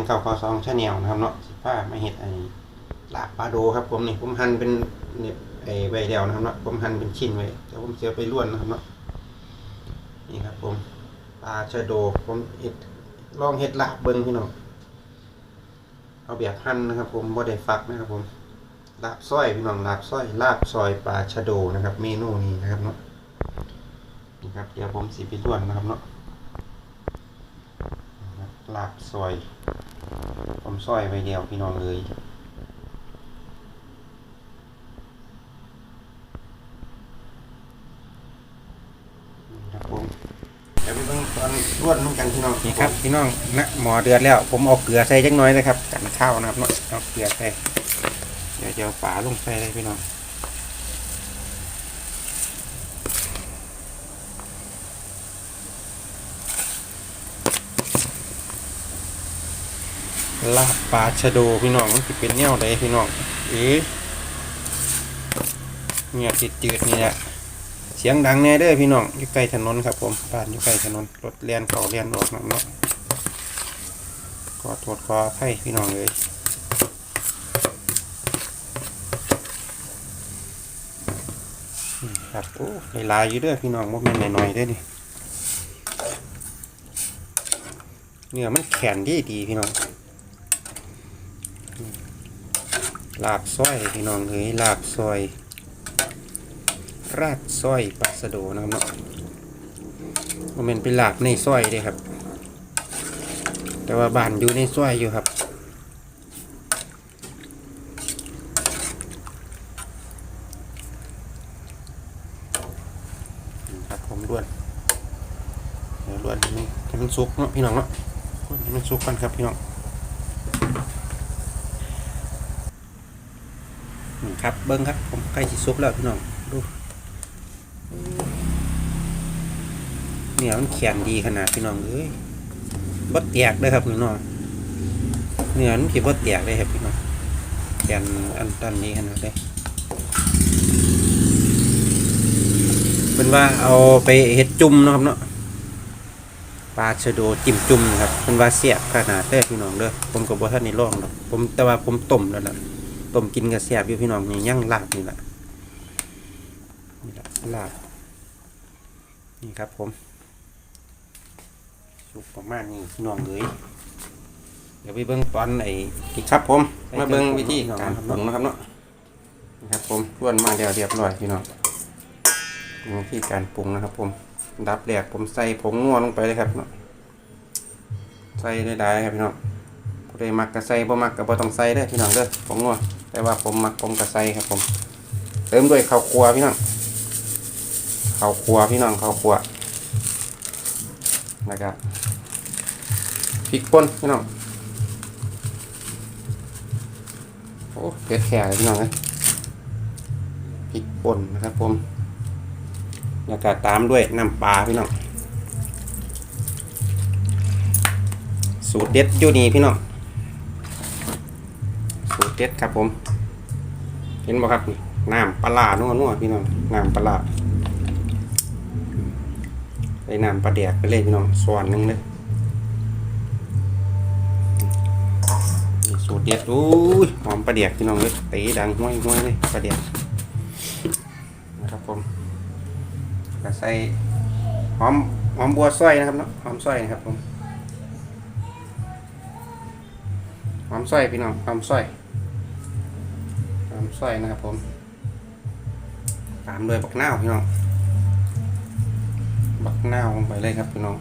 านหนึ่งเก้าข้อสองชาแนลนะครับเนาะสิฟ้ามาเห็ดไอ้ลาบปลาโดครับ ผมนี่ผมหั่นเป็นเนี่ยไอ้ใบเดียวนะครับเนาะผมหั่นเป็นชิ้นไว้เดี๋ยวผมเสียไปล้วนนะครับเนาะนี่ครับ ผมปลาชะโดผมเห็ดลองเห็ดลาบเบิ้งพี่น้องเอาแบบหั่นนะครับ ผมบ่ได้ฟักนะครับ ผมลาบส้อยพี่น้องลาบส้อยลาบซอยปลาชะโดนะครับ เมนูนี้นะครับเนาะนี่ครับเดี๋ยวผมสีไปล้วนนะครับเนาะ ลาบซอย ผมซอยไปเดียวพี่น้องเลยนี่ครับผมเดี๋ยวไปเบิ่งตอนรวนกันพี่น้องนี่ครับพี่น้องนะหมอเดือดแล้ว ผมเอาเกลือใส่จักหน้อยนะครับกันข้าวนะครับเนาะเอาเกลือใส่เดี๋ยวจะเอาฝาลงใส่เลยพี่น้อง ลาบปลาชะโดพี่น้องมันจะเป็นแนวใดพี่น้องเอ๊ะเนี่ยติดจืดนี่แหละเสียงดังแน่เด้อพี่น้องอยู่ใกล้ถนนครับผมบ้านอยู่ใกล้ถนนรถเลียนเข้าเลียนออกนั่นเนาะขอโทษขออภัยพี่น้องเลยครับโอ้หลายอยู่เด้อพี่น้องบ่แม่นน้อยๆเด้อนี่เนื้อมันแข็งดีดีพี่น้อง ลาบซอยพี่น้องเอ้ยลาบซอย ราดซอยปลาสะโดนะครับเนาะมันเป็นเป็นหลากในซอยเด้ครับ แต่ว่าบ้านอยู่ในซอยอยู่ครับครับผมล้วนเดี๋ยวล้วนให้มันให้มันสุกเนาะพี่น้องเนาะให้มันสุกกันครับพี่น้อง ครับเบิ้งครับผมใกล้จะสุกแล้วพี่น้องดูเนี่ยมันแข็งดีขนาดพี่น้องเอ้ยบ่แตกเลยครับพี่น้องเนื้อมันคิดบ่แตกเลยครับพี่น้องแข็งอันตันนี้ขนาดเลยเป็นว่าเอาไปเฮ็ดจุ่มนะครับเนาะปลาชะโดจิ้มจุ่มครับเป็นว่าเสียบขนาดเด้พี่น้องเด้อผมก็บ่ทันได้ลองดอกผมแต่ว่าผมต้มแล้วล่ะ ต้มกินกับแซ่บอยู่พี่น้องนี่ย่างลาบนี่ล่ะนี่ล่ะลาบนี่ครับผมสุกประมาณนี้พี่น้องเลยเดี๋ยวไปเบิ้งตอนไอ้ที่ครับผมมาเบิ้งวิธีการปรุงนะครับเนาะนี่ครับผมล้วนมาแล้วเรียบร้อยพี่น้องนี่วิธีการปรุงนะครับ ผมอันดับแรกผมใส่ผงนัวลงไปเลยครับเนาะใส่ได้ๆครับพี่น้องผู้ใดมักก็ใส่บ่มักก็บ่ต้องใส่เด้อพี่น้องเด้อผงนัว แต่ว่าผมมักผมก็ใส่ครับผม เติมด้วยข้าวคั่วพี่น้องข้าวคั่วพี่น้องข้าวคั่วนะครับพริกป่นพี่น้องโอ้เผ็ดแข็งเลยพี่น้องเลยพริกป่นนะครับผมแล้วก็ตามด้วยน้ำปลาพี่น้องสูตรเด็ดอยู่นี่พี่น้อง สูตรเด็ดครับผม เห็นบ่ครับนี่น้ำปลาร้านัวนัวๆพี่น้องน้ำปลาร้าใส่น้ำปลาแดกไปเลยพี่น้องส่วนหนึ่งเลยสูตรเด็ดอุ้ยหอมปลาแดกพี่น้องเลยตีดังห้วยห้วยเลยปลาแดกนะครับผมก็ใส่หอมหอมบัวส้อยนะครับเนาะหอมส้อยนะครับผมหอมส้อยพี่น้องหอมส้อย หอมส้อยนะครับผม ตามด้วยบักนาวพี่น้อง บักหน้าวลงไปเลยครับพี่น้อง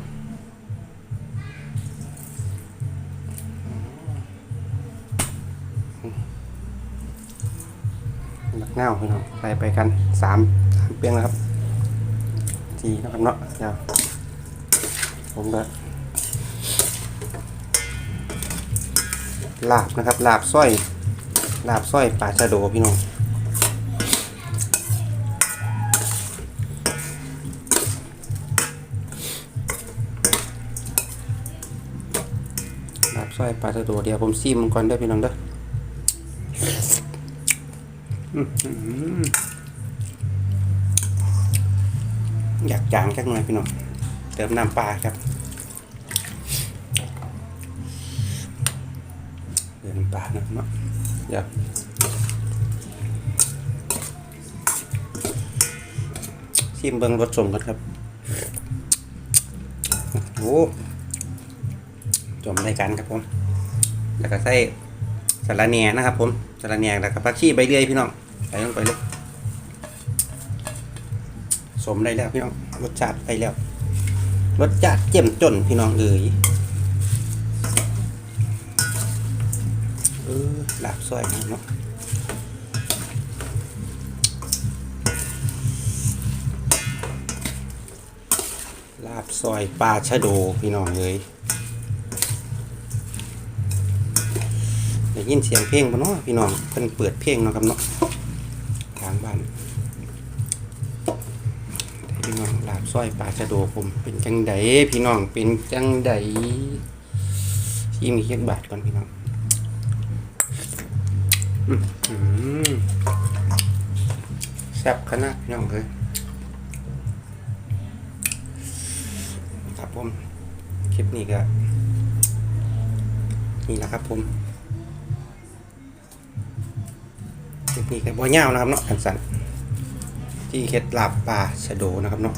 บักหน้าวพี่น้องใส่ไปกันสามสามเปียงนะครับทีนะครับเนาะเดี๋ยวผมจะลาบนะครับลาบสร้อย ลาบสร้อยปลาชะโดพี่น้องลาบสร้อยปลาชะโดเดี๋ยวผมซีมมันก่อนเด้พี่น้องเด้อออยากจางจักหน่อยพี่น้องเติมน้ำปลาครับอน้ำปลานะครับเนาะ เดี๋ยวชิมเบิ้งรสสมกันครับโอ้จมรายการครับผมแล้วก็ใส่สาระแหน่นะครับ ผมสาระแหน่แล้วก็ผักชีใบเลื่อยพี่น้องใส่ลงไปเลยสมได้แล้วพี่น้องรสชาติได้แล้วรสชาติเจ้มจนพี่น้องเอ๋ย ลาบซอยนะเนาะลาบซอยปลาชะโดพี่น้องเอ๋ยได้ยินเสียงเพลงปะเนาะพี่น้องเพิ่นเปิดเพลงเนาะครับเนาะทางบ้านพี่น้องลาบซอยปลาชะโดผมเป็นจังไดพี่น้องเป็นจังไดที่มีเคียบาทก่อนพี่น้อง แซ่บขนาดพี่น้องเลยครับผม คลิปนี้ก็นี่แหละครับผมคลิปนี้ก็บ่ยาวนะครับเนาะสั้นที่เฮ็ดลาบปลาชะโดนะครับเนาะ